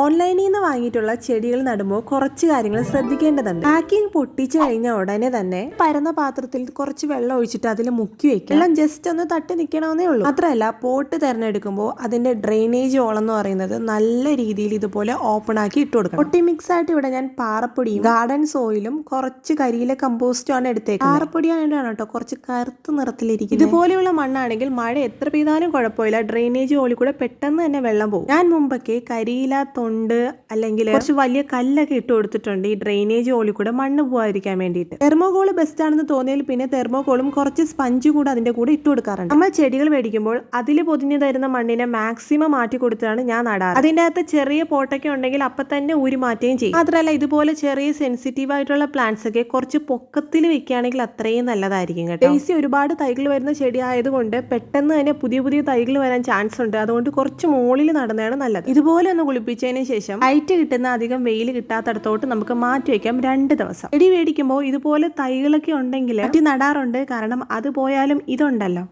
ഓൺലൈനിൽ നിന്ന് വാങ്ങിയിട്ടുള്ള ചെടികൾ നടുമ്പോൾ കുറച്ച് കാര്യങ്ങൾ ശ്രദ്ധിക്കേണ്ടതുണ്ട്. പാക്കിംഗ് പൊട്ടിച്ചു കഴിഞ്ഞ ഉടനെ തന്നെ പരന്ന പാത്രത്തിൽ കുറച്ച് വെള്ളം ഒഴിച്ചിട്ട് അതിൽ മുക്കി വെക്കുക. വെള്ളം ജസ്റ്റ് ഒന്ന് തട്ടി നിൽക്കണമെന്നേ ഉള്ളൂ. മാത്രമല്ല പോട്ട് തിരഞ്ഞെടുക്കുമ്പോൾ അതിന്റെ ഡ്രെയിനേജ് ഓളം എന്ന് പറയുന്നത് നല്ല രീതിയിൽ ഇതുപോലെ ഓപ്പൺ ആക്കി ഇട്ട് കൊടുക്കണം. പൊട്ടി മിക്സ് ആയിട്ട് ഇവിടെ ഞാൻ പാറപ്പൊടിയും ഗാർഡൻ സോയിലും കുറച്ച് കരിയില കമ്പോസ്റ്റും ആണ് എടുത്തേക്കുന്നത്. പാറപ്പൊടി ആയതുകൊണ്ടാണ് കേട്ടോ കുറച്ച് കറുത്ത നിറത്തിലിരിക്കും ഇതുപോലെയുള്ള മണ്ണാണെങ്കിൽ മഴ എത്ര പെയ്താലും കുഴപ്പമില്ല. ഡ്രെയിനേജ് ഓളിൽ കൂടെ പെട്ടെന്ന് തന്നെ വെള്ളം പോകും. ഞാൻ മുമ്പൊക്കെ കരിയില തൊണ്ട് അല്ലെങ്കിൽ കുറച്ച് വലിയ കല്ലൊക്കെ ഇട്ട് കൊടുത്തിട്ടുണ്ട്. ഈ ഡ്രെയിനേജ് ഓളിൽ കൂടെ മണ്ണ് പോകാതിരിക്കാൻ വേണ്ടിയിട്ട്. തെർമോകോൾ ബെസ്റ്റ് ആണെന്ന് തോന്നിയാൽ പിന്നെ തെർമോകോളും കുറച്ച് സ്പഞ്ച് കൂടെ അതിന്റെ കൂടെ ഇട്ട് കൊടുക്കാറുണ്ട്. നമ്മൾ ചെടികൾ മേടിക്കുമ്പോൾ അതിൽ പൊതിഞ്ഞു തരുന്ന മണ്ണിനെ മാക്സിമം മാറ്റി കൊടുത്താണ് ഞാൻ നടാറ്. അതിന്റെ അകത്ത് ചെറിയ പോട്ടൊക്കെ ഉണ്ടെങ്കിൽ അപ്പം തന്നെ ഊരി മാറ്റുകയും ചെയ്യും. മാത്രമല്ല ഇതുപോലെ ചെറിയ സെൻസിറ്റീവ് ആയിട്ടുള്ള പ്ലാന്റ്സ് ഒക്കെ കുറച്ച് പൊക്കത്തിൽ വെക്കുകയാണെങ്കിൽ അത്രയും നല്ലതായിരിക്കും കേട്ടോ. ഡേസി ഒരുപാട് തൈകൾ വരുന്ന ചെടി ആയതുകൊണ്ട് പെട്ടെന്ന് തന്നെ പുതിയ പുതിയ തൈകൾ വരാൻ ചാൻസ് ഉണ്ട്. അതുകൊണ്ട് കുറച്ച് മുകളിൽ നടന്നതാണ് നല്ലത്. ഇതുപോലെ ഒന്ന് കുളിപ്പിച്ചതിന് ശേഷം ഹൈറ്റ് കിട്ടുന്ന അധികം വെയിൽ കിട്ടാത്തടത്തോട്ട് നമുക്ക് മാറ്റി വയ്ക്കാം രണ്ട് ദിവസം. ചെടി മേടിക്കുമ്പോൾ ഇതുപോലെ തൈകളൊക്കെ ഉണ്ടെങ്കിൽ മാറ്റി നടാറുണ്ട്. കാരണം അത് പോയാലും ഇതുണ്ടല്ലോ.